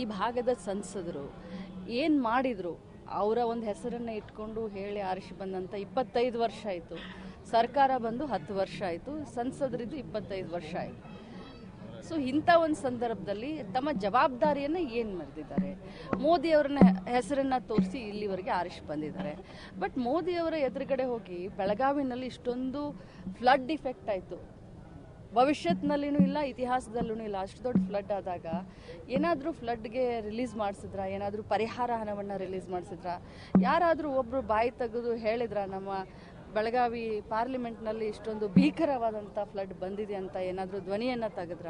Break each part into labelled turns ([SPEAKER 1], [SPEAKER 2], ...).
[SPEAKER 1] ಈ ಭಾಗದ ಸಂಸದರು ಏನು ಮಾಡಿದರು? ಅವರ ಒಂದು ಹೆಸರನ್ನು ಇಟ್ಕೊಂಡು ಹೇಳಿ ಆರಿಸಿ ಬಂದಂಥ ಇಪ್ಪತ್ತೈದು ವರ್ಷ ಆಯಿತು. ಸರ್ಕಾರ ಬಂದು ಹತ್ತು ವರ್ಷ ಆಯಿತು, ಸಂಸದರಿದ್ದು ಇಪ್ಪತ್ತೈದು ವರ್ಷ ಆಯಿತು. ಸೊ ಇಂಥ ಒಂದು ಸಂದರ್ಭದಲ್ಲಿ ತಮ್ಮ ಜವಾಬ್ದಾರಿಯನ್ನು ಏನು ಮರೆದಿದ್ದಾರೆ? ಮೋದಿಯವ್ರನ್ನ ಹೆಸರನ್ನು ತೋರಿಸಿ ಇಲ್ಲಿವರೆಗೆ ಆರಿಸಿ ಬಂದಿದ್ದಾರೆ. ಬಟ್ ಮೋದಿಯವರ ಎದುರುಗಡೆ ಹೋಗಿ ಬೆಳಗಾವಿನಲ್ಲಿ ಇಷ್ಟೊಂದು ಫ್ಲಡ್ ಇಫೆಕ್ಟ್ ಆಯಿತು. ಭವಿಷ್ಯತ್ನಲ್ಲಿನೂ ಇಲ್ಲ ಇತಿಹಾಸದಲ್ಲೂ ಇಲ್ಲ. ಅಷ್ಟು ದೊಡ್ಡ ಫ್ಲಡ್ ಆದಾಗ ಏನಾದರೂ ಫ್ಲಡ್ಗೆ ರಿಲೀಸ್ ಮಾಡಿಸಿದ್ರ? ಏನಾದರೂ ಪರಿಹಾರ ಹಣವನ್ನು ರಿಲೀಸ್ ಮಾಡಿಸಿದ್ರ? ಯಾರಾದರೂ ಒಬ್ಬರು ಬಾಯಿ ತೆಗೆದು ಹೇಳಿದ್ರ, ನಮ್ಮ ಬೆಳಗಾವಿ ಪಾರ್ಲಿಮೆಂಟ್ನಲ್ಲಿ ಇಷ್ಟೊಂದು ಭೀಕರವಾದಂಥ ಫ್ಲಡ್ ಬಂದಿದೆ ಅಂತ ಏನಾದರೂ ಧ್ವನಿಯನ್ನು ತೆಗೆದ್ರ?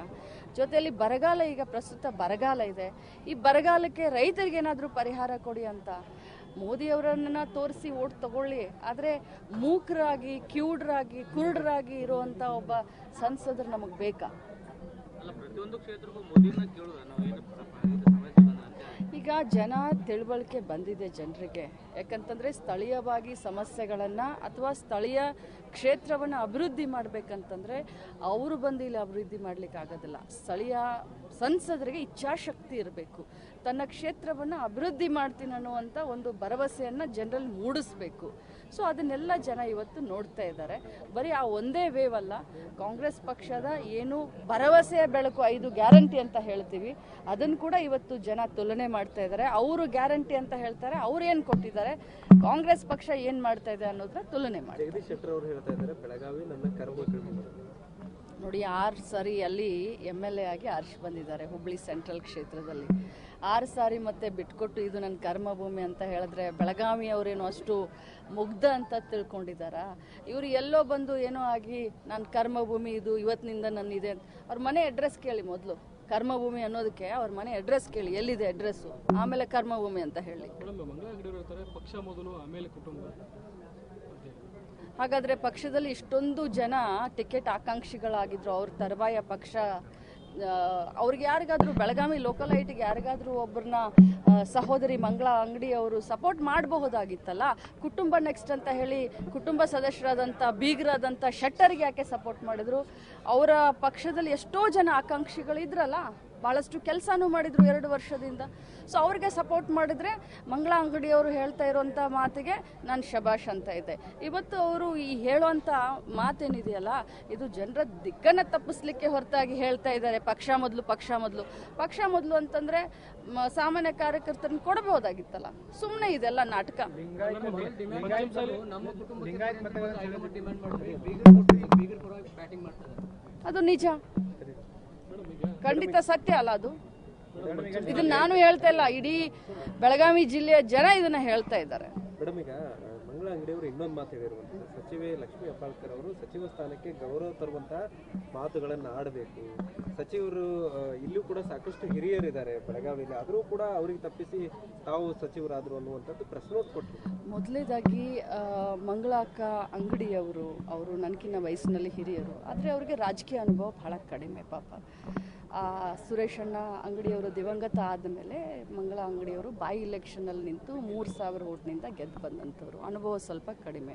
[SPEAKER 1] ಜೊತೆಯಲ್ಲಿ ಬರಗಾಲ ಈಗ ಪ್ರಸ್ತುತ ಬರಗಾಲ ಇದೆ. ಈ ಬರಗಾಲಕ್ಕೆ ರೈತರಿಗೆ ಏನಾದರೂ ಪರಿಹಾರ ಕೊಡಿ ಅಂತ ಮೋದಿಯವರನ್ನ ತೋರಿಸಿ ಓಟ್ ತಗೊಳ್ಳಿ. ಆದರೆ ಮೂಕರಾಗಿ, ಕ್ಯೂಡ್ರಾಗಿ, ಕುರುಡರಾಗಿ ಇರುವಂಥ ಒಬ್ಬ ಸಂಸದರು ನಮಗೆ ಬೇಕಾ?
[SPEAKER 2] ಪ್ರತಿಯೊಂದು ಕ್ಷೇತ್ರಕ್ಕೂ ಮೋದಿನ ಕೇಳುದ? ನಾವು ಏನು
[SPEAKER 1] ಜನ ತಿಳುವಳಿಕೆ ಬಂದಿದೆ ಜನರಿಗೆ. ಯಾಕಂತಂದ್ರೆ ಸ್ಥಳೀಯವಾಗಿ ಸಮಸ್ಯೆಗಳನ್ನು ಅಥವಾ ಸ್ಥಳೀಯ ಕ್ಷೇತ್ರವನ್ನು ಅಭಿವೃದ್ಧಿ ಮಾಡಬೇಕಂತಂದ್ರೆ ಅವರು ಬಂದು ಇಲ್ಲಿ ಅಭಿವೃದ್ಧಿ ಮಾಡ್ಲಿಕ್ಕೆ ಆಗೋದಿಲ್ಲ. ಸ್ಥಳೀಯ ಸಂಸದರಿಗೆ ಇಚ್ಛಾಶಕ್ತಿ ಇರಬೇಕು. ತನ್ನ ಕ್ಷೇತ್ರವನ್ನು ಅಭಿವೃದ್ಧಿ ಮಾಡ್ತೀನಿ ಅನ್ನುವಂಥ ಒಂದು ಭರವಸೆಯನ್ನು ಜನರಲ್ಲಿ ಮೂಡಿಸ್ಬೇಕು. ಸೊ ಅದನ್ನೆಲ್ಲ ಜನ ಇವತ್ತು ನೋಡ್ತಾ ಇದ್ದಾರೆ. ಬರೀ ಆ ಒಂದೇ ವೇವ್ ಅಲ್ಲ, ಕಾಂಗ್ರೆಸ್ ಪಕ್ಷದ ಏನು ಭರವಸೆಯ ಬೆಳಕು, ಐದು ಗ್ಯಾರಂಟಿ ಅಂತ ಹೇಳ್ತೀವಿ. ಅದನ್ನು ಕೂಡ ಇವತ್ತು ಜನ ತುಲನೆ ಮಾಡ್ತಾ ಇದ್ದಾರೆ. ಅವರು ಗ್ಯಾರಂಟಿ ಅಂತ ಹೇಳ್ತಾರೆ. ಅವ್ರು ಏನು ಕೊಟ್ಟಿದ್ದಾರೆ? ಕಾಂಗ್ರೆಸ್ ಪಕ್ಷ ಏನು ಮಾಡ್ತಾ ಇದೆ ಅನ್ನೋದ್ರ ತುಲನೆ ಮಾಡಿ. ನೋಡಿ ಆರು ಸಾರಿ ಅಲ್ಲಿ ಎಂ ಎಲ್ ಎ ಆಗಿ ಆರಿಸಿ ಬಂದಿದ್ದಾರೆ ಹುಬ್ಳಿ ಸೆಂಟ್ರಲ್ ಕ್ಷೇತ್ರದಲ್ಲಿ. ಆರು ಸಾರಿ ಮತ್ತೆ ಬಿಟ್ಕೊಟ್ಟು ಇದು ನನ್ನ ಕರ್ಮಭೂಮಿ ಅಂತ ಹೇಳಿದ್ರೆ ಬೆಳಗಾವಿ ಅವರೇನು ಅಷ್ಟು ಮುಗ್ಧ ಅಂತ ತಿಳ್ಕೊಂಡಿದ್ದಾರಾ? ಇವರು ಎಲ್ಲೋ ಬಂದು ಏನೋ ಆಗಿ ನನ್ನ ಕರ್ಮಭೂಮಿ ಇದು ಇವತ್ತಿನಿಂದ ನನ್ನ ಇದೆ ಅವ್ರ ಮನೆ ಅಡ್ರೆಸ್ ಕೇಳಿ ಮೊದಲು. ಕರ್ಮಭೂಮಿ ಅನ್ನೋದಕ್ಕೆ ಅವ್ರ ಮನೆ ಅಡ್ರೆಸ್ ಕೇಳಿ ಎಲ್ಲಿದೆ ಅಡ್ರೆಸ್ ಆಮೇಲೆ ಕರ್ಮಭೂಮಿ ಅಂತ ಹೇಳಿ.
[SPEAKER 3] ಪಕ್ಷ ಮೊದಲು ಆಮೇಲೆ ಕುಟುಂಬ.
[SPEAKER 1] ಹಾಗಾದ್ರೆ ಪಕ್ಷದಲ್ಲಿ ಇಷ್ಟೊಂದು ಜನ ಟಿಕೆಟ್ ಆಕಾಂಕ್ಷಿಗಳಾಗಿದ್ರು ಅವ್ರ ತರುವಾಯ ಪಕ್ಷ. ಅವ್ರಿಗೆ ಯಾರಿಗಾದ್ರೂ ಬೆಳಗಾವಿ ಲೋಕಲ್ ಯಾರಿಗಾದ್ರೂ ಒಬ್ಬರನ್ನ ಸಹೋದರಿ ಮಂಗಳ ಅಂಗಡಿ ಅವರು ಸಪೋರ್ಟ್ ಮಾಡಬಹುದಾಗಿತ್ತಲ್ಲ, ಕುಟುಂಬ ನೆಕ್ಸ್ಟ್ ಅಂತ ಹೇಳಿ, ಕುಟುಂಬ ಸದಸ್ಯರಾದಂಥ ಬೀಗರಾದಂಥ ಶೆಟ್ಟರ್ಗೆ ಯಾಕೆ ಸಪೋರ್ಟ್ ಮಾಡಿದ್ರು? ಅವರ ಪಕ್ಷದಲ್ಲಿ ಎಷ್ಟೋ ಜನ ಆಕಾಂಕ್ಷಿಗಳಿದ್ರಲ್ಲ. ಭಾಳಷ್ಟು ಕೆಲಸನೂ ಮಾಡಿದ್ರು ಎರಡು ವರ್ಷದಿಂದ. ಸೊ ಅವ್ರಿಗೆ ಸಪೋರ್ಟ್ ಮಾಡಿದ್ರೆ ಮಂಗಳ ಅಂಗಡಿಯವರು ಹೇಳ್ತಾ ಇರೋವಂಥ ಮಾತಿಗೆ ನಾನು ಶಬಾಷ್ ಅಂತ ಇದ್ದೆ. ಇವತ್ತು ಅವರು ಈ ಹೇಳುವಂಥ ಮಾತೇನಿದೆಯಲ್ಲ, ಇದು ಜನರ ದಿಕ್ಕನ್ನ ತಪ್ಪಿಸ್ಲಿಕ್ಕೆ ಹೊರತಾಗಿ ಹೇಳ್ತಾ ಇದ್ದಾರೆ. ಪಕ್ಷ ಮೊದಲು ಪಕ್ಷ ಮೊದಲು. ಪಕ್ಷ ಮೊದಲು ಅಂತಂದ್ರೆ ಸಾಮಾನ್ಯ ಕಾರ್ಯಕರ್ತರನ್ನ ಕೊಡಬಹುದಾಗಿತ್ತಲ್ಲ ಸುಮ್ಮನೆ ಇದೆಲ್ಲ ನಾಟಕ.
[SPEAKER 2] ಅದು ಕುಟುಂಬಕ್ಕೆ ಡಿಮ್ಯಾಂಡ್ ಮಾಡಿದ್ರೆ ಬೀಗರ್ ಕೊಟ್ಟು ಬೀಗರ್ ಪರವಾಗಿ ಬ್ಯಾಟಿಂಗ್ ಮಾಡ್ತಾರೆ
[SPEAKER 1] ಅದು ನಿಜ ಖಂಡಿತ ಸತ್ಯ ಅಲ್ಲ ಅದು. ಇದನ್ನ ನಾನು ಹೇಳ್ತಾ ಇಲ್ಲ ಇಡೀ ಬೆಳಗಾವಿ ಜಿಲ್ಲೆಯ ಜನ ಇದನ್ನ ಹೇಳ್ತಾ ಇದ್ದಾರೆ.
[SPEAKER 4] ಮೇಡಮ್ ಈಗ ಮಂಗಳ ಅಂಗಡಿಯವರು ಇನ್ನೊಂದು ಮಾತು ಹೇಳಿರುವಂಥದ್ದು ಸಚಿವೆ ಲಕ್ಷ್ಮಿ ಹೆಬ್ಬಾಳ್ಕರ್ ಅವರು ಸಚಿವ ಸ್ಥಾನಕ್ಕೆ ಗೌರವ ತರುವಂತಹ ಮಾತುಗಳನ್ನು ಆಡಬೇಕು. ಸಚಿವರು ಇಲ್ಲೂ ಕೂಡ ಸಾಕಷ್ಟು ಹಿರಿಯರಿದ್ದಾರೆ ಬೆಳಗಾವಿಯಲ್ಲಿ. ಆದರೂ ಕೂಡ ಅವರಿಗೆ ತಪ್ಪಿಸಿ ತಾವು ಸಚಿವರಾದರು ಅನ್ನುವಂಥದ್ದು ಪ್ರೆಸ್ ನೋಟ್ ಕೊಟ್ಟರು
[SPEAKER 1] ಮೊದಲೇದಾಗಿ ಮಂಗಳಾಕ ಅಂಗಡಿಯವರು ಅವರು ನನಗಿನ್ನ ವಯಸ್ಸಿನಲ್ಲಿ ಹಿರಿಯರು ಆದರೆ ಅವರಿಗೆ ರಾಜಕೀಯ ಅನುಭವ ಬಹಳ ಕಡಿಮೆ ಪಾಪ. ಸುರೇಶ್ ಅಣ್ಣ ಅಂಗಡಿಯವರು ದಿವಂಗತ ಆದಮೇಲೆ ಮಂಗಳ ಅಂಗಡಿಯವರು ಬೈ ಇಲೆಕ್ಷನಲ್ಲಿ ನಿಂತು ಮೂರು ಸಾವಿರ ಓಟ್ನಿಂದ ಗೆದ್ದು ಬಂದಂಥವ್ರು. ಅನುಭವ ಸ್ವಲ್ಪ ಕಡಿಮೆ.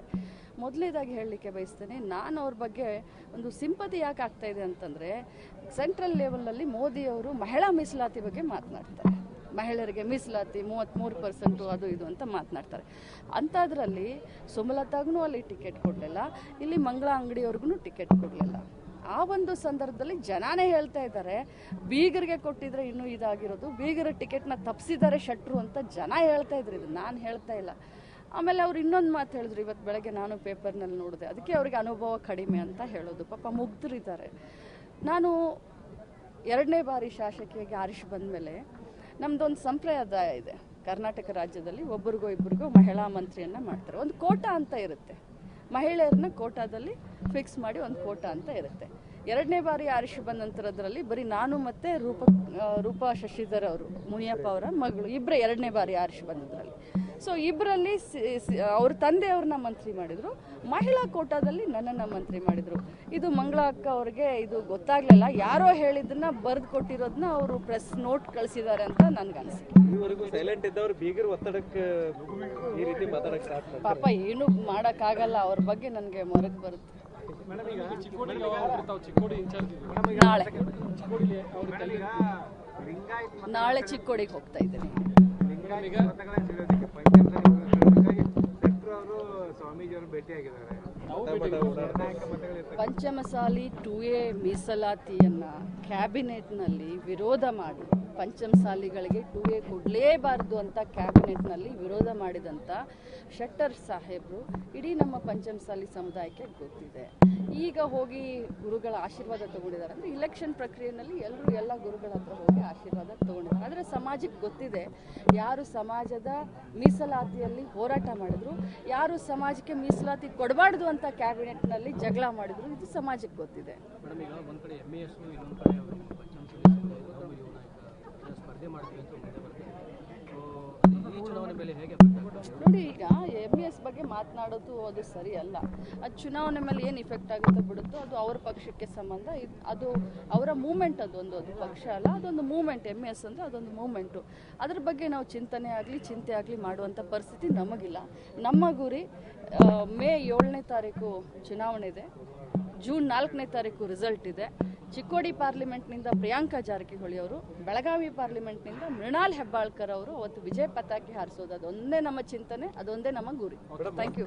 [SPEAKER 1] ಮೊದಲೇದಾಗಿ ಹೇಳಲಿಕ್ಕೆ ಬಯಸ್ತೇನೆ, ನಾನು ಅವ್ರ ಬಗ್ಗೆ ಒಂದು ಸಿಂಪತಿ ಯಾಕೆ ಆಗ್ತಾ ಇದೆ ಅಂತಂದರೆ ಸೆಂಟ್ರಲ್ ಲೆವೆಲ್ನಲ್ಲಿ ಮೋದಿಯವರು ಮಹಿಳಾ ಮೀಸಲಾತಿ ಬಗ್ಗೆ ಮಾತನಾಡ್ತಾರೆ. ಮಹಿಳೆಯರಿಗೆ ಮೀಸಲಾತಿ ಮೂವತ್ತ್ಮೂರು ಪರ್ಸೆಂಟು ಅದು ಇದು ಅಂತ ಮಾತನಾಡ್ತಾರೆ. ಅಂಥದ್ರಲ್ಲಿ ಸುಮಲತಾಗೂ ಅಲ್ಲಿ ಟಿಕೆಟ್ ಕೊಡಲಿಲ್ಲ, ಇಲ್ಲಿ ಮಂಗಳ ಅಂಗಡಿಯವ್ರಿಗೂ ಟಿಕೆಟ್ ಕೊಡಲಿಲ್ಲ. ಆ ಒಂದು ಸಂದರ್ಭದಲ್ಲಿ ಜನಾನೇ ಹೇಳ್ತಾ ಇದ್ದಾರೆ, ಬೀಗರಿಗೆ ಕೊಟ್ಟಿದ್ರೆ ಇನ್ನೂ ಇದಾಗಿರೋದು, ಬೀಗರ ಟಿಕೆಟ್ನ ತಪ್ಪಿಸಿದ್ದಾರೆ ಶಟ್ರು ಅಂತ ಜನ ಹೇಳ್ತಾ ಇದ್ರು, ಇದು ನಾನು ಹೇಳ್ತಾ ಇಲ್ಲ. ಆಮೇಲೆ ಅವ್ರು ಇನ್ನೊಂದು ಮಾತು ಹೇಳಿದ್ರು ಇವತ್ತು ಬೆಳಗ್ಗೆ ನಾನು ಪೇಪರ್ನಲ್ಲಿ ನೋಡಿದೆ, ಅದಕ್ಕೆ ಅವ್ರಿಗೆ ಅನುಭವ ಕಡಿಮೆ ಅಂತ ಹೇಳೋದು. ಪಾಪ ಮುಗ್ದರಿದ್ದಾರೆ. ನಾನು ಎರಡನೇ ಬಾರಿ ಶಾಸಕಿಯಾಗಿ ಆರಿಸಿ ಬಂದಮೇಲೆ ನಮ್ದೊಂದು ಸಂಪ್ರದಾಯ ಇದೆ. ಕರ್ನಾಟಕ ರಾಜ್ಯದಲ್ಲಿ ಒಬ್ರಿಗೋ ಇಬ್ಬರಿಗೋ ಮಹಿಳಾ ಮಂತ್ರಿಯನ್ನು ಮಾಡ್ತಾರೆ. ಒಂದು ಕೋಟಾ ಅಂತ ಇರುತ್ತೆ. ಮಹಿಳೆಯರನ್ನ ಕೋಟಾದಲ್ಲಿ ಫಿಕ್ಸ್ ಮಾಡಿ ಒಂದು ಕೋಟ ಅಂತ ಇರುತ್ತೆ. ಎರಡನೇ ಬಾರಿ ಆರಿಷ್ ಬಂದ ನಂತರದ್ರಲ್ಲಿ ಬರೀ ನಾನು ಮತ್ತೆ ರೂಪ ರೂಪಾ ಶಶಿಧರ್ ಅವರು ಮುನಿಯಪ್ಪ ಅವರ ಮಗಳು ಇಬ್ಬರೇ ಎರಡನೇ ಬಾರಿ ಆರಿಸಿ ಬಂದದ್ರಲ್ಲಿ. ಸೊ ಇಬ್ಬರಲ್ಲಿ ಅವ್ರ ತಂದೆಯವ್ರನ್ನ ಮಂತ್ರಿ ಮಾಡಿದ್ರು. ಮಹಿಳಾ ಕೋಟಾದಲ್ಲಿ ನನ್ನನ್ನು ಮಂತ್ರಿ ಮಾಡಿದ್ರು. ಇದು ಮಂಗಳ ಅಕ್ಕ ಅವ್ರಿಗೆ ಇದು ಗೊತ್ತಾಗ್ಲಿಲ್ಲ. ಯಾರೋ ಹೇಳಿದ್ದನ್ನ ಬರೆದು ಕೊಟ್ಟಿರೋದನ್ನ ಅವರು ಪ್ರೆಸ್ ನೋಟ್ ಕಳಿಸಿದ್ದಾರೆ ಅಂತ ನನ್ಗನ್ಸಿದೆ
[SPEAKER 4] ಈವರೆಗೂ ಸೈಲೆಂಟ್ ಇದ್ದವರು ಬೀಗರ್ ಒತ್ತಡಕ್ಕೆ ಈ ರೀತಿ ಮಾತಾಡಕ್ಕೆ ಸ್ಟಾರ್ಟ್
[SPEAKER 1] ಪಾಪ ಏನು ಮಾಡೋಕ್ಕಾಗಲ್ಲ. ಅವ್ರ ಬಗ್ಗೆ ನನಗೆ ಮೊರಗ್ ಬರುತ್ತೆ. ನಾಳೆ. ನಾಳೆ ಚಿಕ್ಕೋಡಿಗೆ ಹೋಗ್ತಾ ಇದ್ದೀನಿ. ಪಂಚಮಸಾಲಿ ಟು ಎ ಮೀಸಲಾತಿಯನ್ನ ಕ್ಯಾಬಿನೆಟ್ನಲ್ಲಿ ವಿರೋಧ ಮಾಡಿ. ಪಂಚಮಸಾಲಿಗಳಿಗೆ ಟು ಎ ಕೊಡಲೇಬಾರದು ಅಂತ ಕ್ಯಾಬಿನೆಟ್ನಲ್ಲಿ ವಿರೋಧ ಮಾಡಿದಂಥ ಶೆಟ್ಟರ್ ಸಾಹೇಬರು ಇಡೀ ನಮ್ಮ ಪಂಚಮಸಾಲಿ ಸಮುದಾಯಕ್ಕೆ ಗೊತ್ತಿದೆ. ಈಗ ಹೋಗಿ ಗುರುಗಳ ಆಶೀರ್ವಾದ ತಗೊಂಡಿದ್ದಾರೆ. ಅಂದರೆ ಇಲೆಕ್ಷನ್ ಪ್ರಕ್ರಿಯೆಯಲ್ಲಿ ಎಲ್ಲರೂ ಎಲ್ಲ ಗುರುಗಳ ಹತ್ರ ಹೋಗಿ ಆಶೀರ್ವಾದ ತಗೊಂಡಿದ್ದಾರೆ. ಆದರೆ ಸಮಾಜಕ್ಕೆ ಗೊತ್ತಿದೆ, ಯಾರು ಸಮಾಜದ ಮೀಸಲಾತಿಯಲ್ಲಿ ಹೋರಾಟ ಮಾಡಿದ್ರು, ಯಾರು ಸಮಾಜಕ್ಕೆ ಮೀಸಲಾತಿ ಕೊಡಬಾರ್ದು ಅಂತ ಕ್ಯಾಬಿನೆಟ್ನಲ್ಲಿ ಜಗಳ ಮಾಡಿದ್ರು, ಇದು ಸಮಾಜಕ್ಕೆ ಗೊತ್ತಿದೆ. ಬಗ್ಗೆ ಮಾತನಾಡೋದು ಅದು ಸರಿ ಅಲ್ಲ. ಅದು ಚುನಾವಣೆ ಮೇಲೆ ಏನು ಇಫೆಕ್ಟ್ ಆಗುತ್ತೋ ಬಿಡುತ್ತೋ ಅದು ಅವ್ರ ಪಕ್ಷಕ್ಕೆ ಸಂಬಂಧ. ಅದು ಅವರ ಮೂಮೆಂಟ್ ಅದೊಂದು ಅದು ಪಕ್ಷ ಅಲ್ಲ, ಅದೊಂದು ಮೂಮೆಂಟ್ ಎಂ ಎಸ್ ಅಂದರೆ ಅದೊಂದು ಮೂಮೆಂಟು ಅದ್ರ ಬಗ್ಗೆ ನಾವು ಚಿಂತನೆ ಆಗಲಿ, ಚಿಂತೆ ಆಗಲಿ ಮಾಡುವಂಥ ಪರಿಸ್ಥಿತಿ ನಮಗಿಲ್ಲ. ನಮ್ಮ ಗುರಿ ಮೇ ಏಳನೇ ತಾರೀಕು ಚುನಾವಣೆ ಇದೆ. ಜೂನ್ ನಾಲ್ಕನೇ ತಾರೀಕು ರಿಸಲ್ಟ್ ಇದೆ. ಚಿಕ್ಕೋಡಿ ಪಾರ್ಲಿಮೆಂಟ್ನಿಂದ ಪ್ರಿಯಾಂಕಾ ಜಾರಕಿಹೊಳಿ ಅವರು ಬೆಳಗಾವಿ ಪಾರ್ಲಿಮೆಂಟ್ನಿಂದ ಮೃಣಾಲ್ ಹೆಬ್ಬಾಳ್ಕರ್ ಅವರು ಅವತ್ತು ವಿಜಯ ಪತಾಕೆ ಹಾರಿಸೋದು ಅದೊಂದೇ ನಮ್ಮ ಚಿಂತನೆ ಅದೊಂದೇ ನಮ್ಮ ಗುರಿ. ಥ್ಯಾಂಕ್ ಯು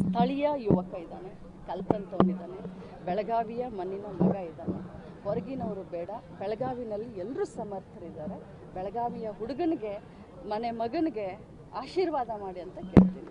[SPEAKER 1] ಸ್ಥಳೀಯ ಯುವಕ ಇದ್ದಾನೆ ಕಲ್ತಂತವನಿದ್ದಾನೆ ಬೆಳಗಾವಿಯ ಮಣ್ಣಿನ ಮಗ ಇದ್ದಾನೆ. ಹೊರಗಿನವರು ಬೇಡ ಬೆಳಗಾವಿನಲ್ಲಿ ಎಲ್ಲರೂ ಸಮರ್ಥರಿದ್ದಾರೆ. ಬೆಳಗಾವಿಯ ಹುಡುಗನಿಗೆ ಮನೆ ಮಗನಿಗೆ ಆಶೀರ್ವಾದ ಮಾಡಿ ಅಂತ ಕೇಳ್ತೀನಿ.